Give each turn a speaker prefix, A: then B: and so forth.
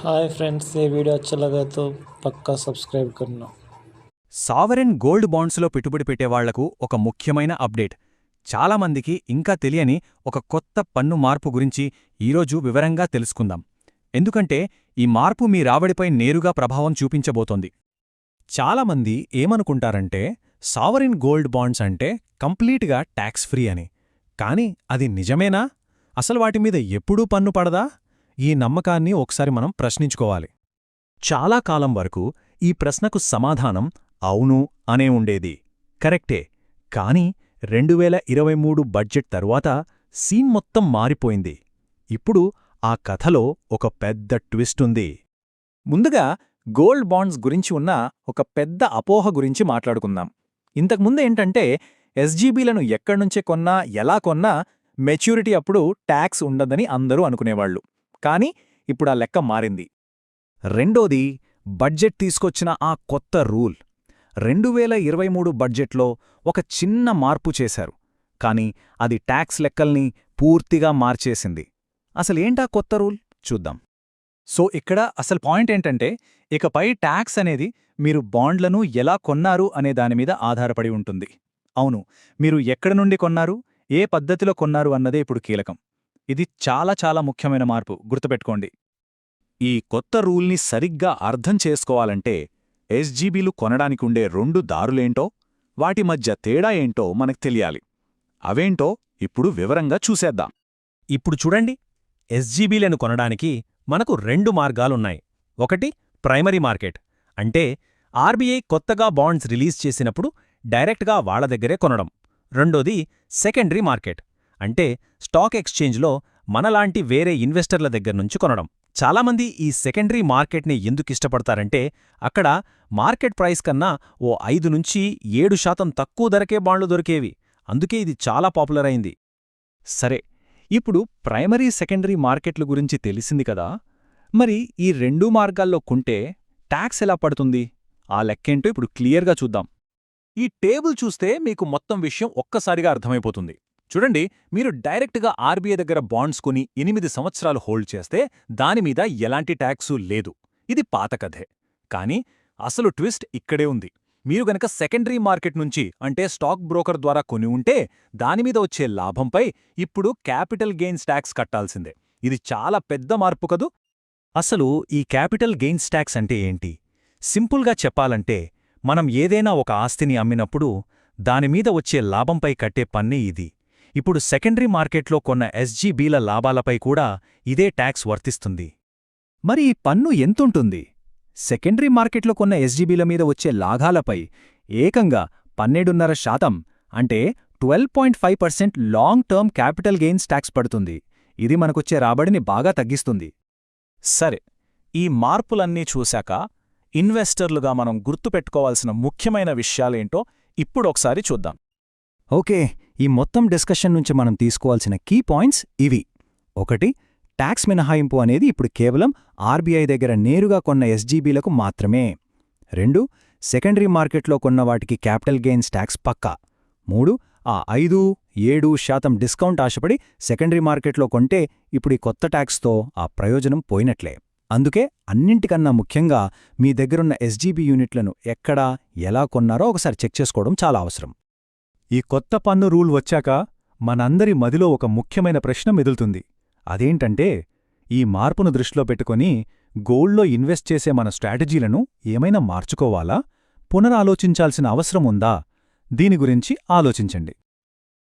A: Hi friends ये video अच्छा लगा तो पक्का सब्सक्राइब करना
B: సావరెన్ గోల్డ్ బాండ్స్లో పెట్టుబడి పెట్టేవాళ్లకు ఒక ముఖ్యమైన అప్డేట్ చాలామందికి ఇంకా తెలియని ఒక కొత్త పన్ను మార్పు గురించి ఈరోజు వివరంగా తెలుసుకుందాం ఎందుకంటే ఈ మార్పు మీ రాబడిపై నేరుగా ప్రభావం చూపించబోతోంది చాలామంది ఏమనుకుంటారంటే సావరిన్ గోల్డ్ బాండ్స్ అంటే కంప్లీట్గా ట్యాక్స్ ఫ్రీ అని కాని అది నిజమేనా అసలు వాటి మీద ఎప్పుడూ పన్ను పడదా ఈ నమ్మకాన్ని ఒకసారి మనం ప్రశ్నించుకోవాలి. చాలా కాలం వరకు ఈ ప్రశ్నకు సమాధానం అవును అనే ఉండేది. కరెక్టే. కాని రెండువేల ఇరవై మూడు బడ్జెట్ తరువాత సీన్ మొత్తం మారిపోయింది. ఇప్పుడు ఆ కథలో ఒక పెద్ద ట్విస్ట్ ఉంది. ముందుగా గోల్డ్ బాండ్స్ గురించి ఉన్న ఒక పెద్ద అపోహ గురించి మాట్లాడుకుందాం. ఇంతకుముందేంటంటే ఎస్జీబీలను ఎక్కడ్నుంచే కొన్నా ఎలా కొన్నా మెచ్యూరిటీ అప్పుడు ట్యాక్స్ ఉండదని అందరూ అనుకునేవాళ్ళు కాని ఇప్పుడా లెక్క మారింది. రెండోది బడ్జెట్ తీసుకొచ్చిన ఆ కొత్త రూల్. రెండువేల ఇరవై మూడు బడ్జెట్లో ఒక చిన్న మార్పు చేశారు. కాని అది ట్యాక్స్ లెక్కల్ని పూర్తిగా మార్చేసింది. అసలేంటా కొత్త రూల్? చూద్దాం. సో ఇక్కడ అసలు పాయింట్ ఏంటంటే ఇకపై ట్యాక్స్ అనేది మీరు బాండ్లను ఎలా కొన్నారు అనే దానిమీద ఆధారపడి ఉంటుంది. అవును మీరు ఎక్కడ నుండి కొన్నారు? ఏ పద్ధతిలో కొన్నారు అన్నదే ఇప్పుడు కీలకం. ఇది చాలా చాలా ముఖ్యమైన మార్పు. గుర్తుపెట్టుకోండి. ఈ కొత్త రూల్ని సరిగ్గా అర్థం చేసుకోవాలంటే ఎస్జీబీలు కొనడానికుండే రెండు దారులేంటో వాటి మధ్య తేడా ఏంటో మనకు తెలియాలి. అవేంటో ఇప్పుడు వివరంగా చూసేద్దాం. ఇప్పుడు చూడండి. ఎస్జీబీలను కొనడానికి మనకు రెండు మార్గాలున్నాయి. ఒకటి ప్రైమరీ మార్కెట్. అంటే ఆర్బీఐ కొత్తగా బాండ్స్ రిలీజ్ చేసినప్పుడు డైరెక్ట్గా వాళ్ళ దగ్గరే కొనడం. రెండోది సెకండరీ మార్కెట్. అంటే స్టాక్ ఎక్స్చేంజ్లో మనలాంటి వేరే ఇన్వెస్టర్ల దగ్గర్నుంచి కొనడం. చాలామంది ఈ సెకండరీ మార్కెట్ని ఎందుకిష్టపడతారంటే అక్కడ మార్కెట్ ప్రైస్ కన్నా ఓ ఐదు నుంచి ఏడు శాతం తక్కువ ధరకే బాండ్లు దొరికేవి. అందుకే ఇది చాలా పాపులర్ అయింది. సరే ఇప్పుడు ప్రైమరీ సెకండరీ మార్కెట్ల గురించి తెలిసింది కదా? మరి ఈ రెండూ మార్గాల్లో కొంటే ట్యాక్స్ ఎలా పడుతుంది? ఆ లెక్కేంటో ఇప్పుడు క్లియర్గా చూద్దాం. ఈ టేబుల్ చూస్తే మీకు మొత్తం విషయం ఒక్కసారిగా అర్థమైపోతుంది. చూడండి మీరు డైరెక్ట్గా ఆర్బీఐ దగ్గర బాండ్స్ కొని ఎనిమిది సంవత్సరాలు హోల్డ్ చేస్తే దానిమీద ఎలాంటి ట్యాక్సు లేదు. ఇది పాత కథే. కానీ అసలు ట్విస్ట్ ఇక్కడే ఉంది. మీరు గనక సెకండరీ మార్కెట్ నుంచి అంటే స్టాక్ బ్రోకర్ ద్వారా కొని ఉంటే దానిమీద వచ్చే లాభంపై ఇప్పుడు క్యాపిటల్ గెయిన్స్ ట్యాక్స్ కట్టాల్సిందే. ఇది చాలా పెద్ద మార్పు కదూ? అసలు ఈ క్యాపిటల్ గెయిన్స్ ట్యాక్స్ అంటే ఏంటి? సింపుల్గా చెప్పాలంటే మనం ఏదైనా ఒక ఆస్తిని అమ్మినప్పుడు దానిమీద వచ్చే లాభంపై కట్టే పన్నే ఇది. ఇప్పుడు సెకండరీ మార్కెట్లో కొన్న ఎస్జీబీల లాభాలపై కూడా ఇదే ట్యాక్స్ వర్తిస్తుంది. మరి ఈ పన్ను ఎంతుంటుంది? సెకండరీ మార్కెట్లో కొన్న ఎస్జీబీల మీద వచ్చే లాభాలపై ఏకంగా పన్నెండున్నర శాతం అంటే twelve point five percent long term capital gains tax పడుతుంది. ఇది మనకొచ్చే రాబడిని బాగా తగ్గిస్తుంది. సరే ఈ మార్పులన్నీ చూశాక ఇన్వెస్టర్లుగా మనం గుర్తుపెట్టుకోవాల్సిన ముఖ్యమైన విషయాలేంటో ఇప్పుడొకసారి చూద్దాం. ఓకే ఈ మొత్తం డిస్కషన్ నుంచి మనం తీసుకోవాల్సిన కీ పాయింట్స్ ఇవి. ఒకటి ట్యాక్స్ మినహాయింపు అనేది ఇప్పుడు కేవలం ఆర్బీఐ దగ్గర నేరుగా కొన్న ఎస్జీబీలకు మాత్రమే. రెండు సెకండరీ మార్కెట్లో కొన్న వాటికి క్యాపిటల్ గెయిన్స్ ట్యాక్స్ పక్కా. మూడు ఆ ఐదు ఏడు శాతం డిస్కౌంట్ ఆశపడి సెకండరీ మార్కెట్లో కొంటే ఇప్పుడు ఈ కొత్త ట్యాక్స్తో ఆ ప్రయోజనం పోయినట్లే. అందుకే అన్నింటికన్నా ముఖ్యంగా మీ దగ్గరున్న ఎస్జీబీ యూనిట్లను ఎక్కడా ఎలా కొన్నారో ఒకసారి చెక్ చేసుకోవడం చాలా అవసరం. ఈ కొత్త పన్ను రూల్ వచ్చాక మనందరి మదిలో ఒక ముఖ్యమైన ప్రశ్న మెదులుతుంది అదేంటంటే ఈ మార్పును దృష్టిలో పెట్టుకొని గోల్డ్లో ఇన్వెస్ట్ చేసే మన స్ట్రాటజీలను ఏమైనా మార్చుకోవాలా? పునరాలోచించాల్సిన అవసరం ఉందా? దీని గురించి ఆలోచించండి.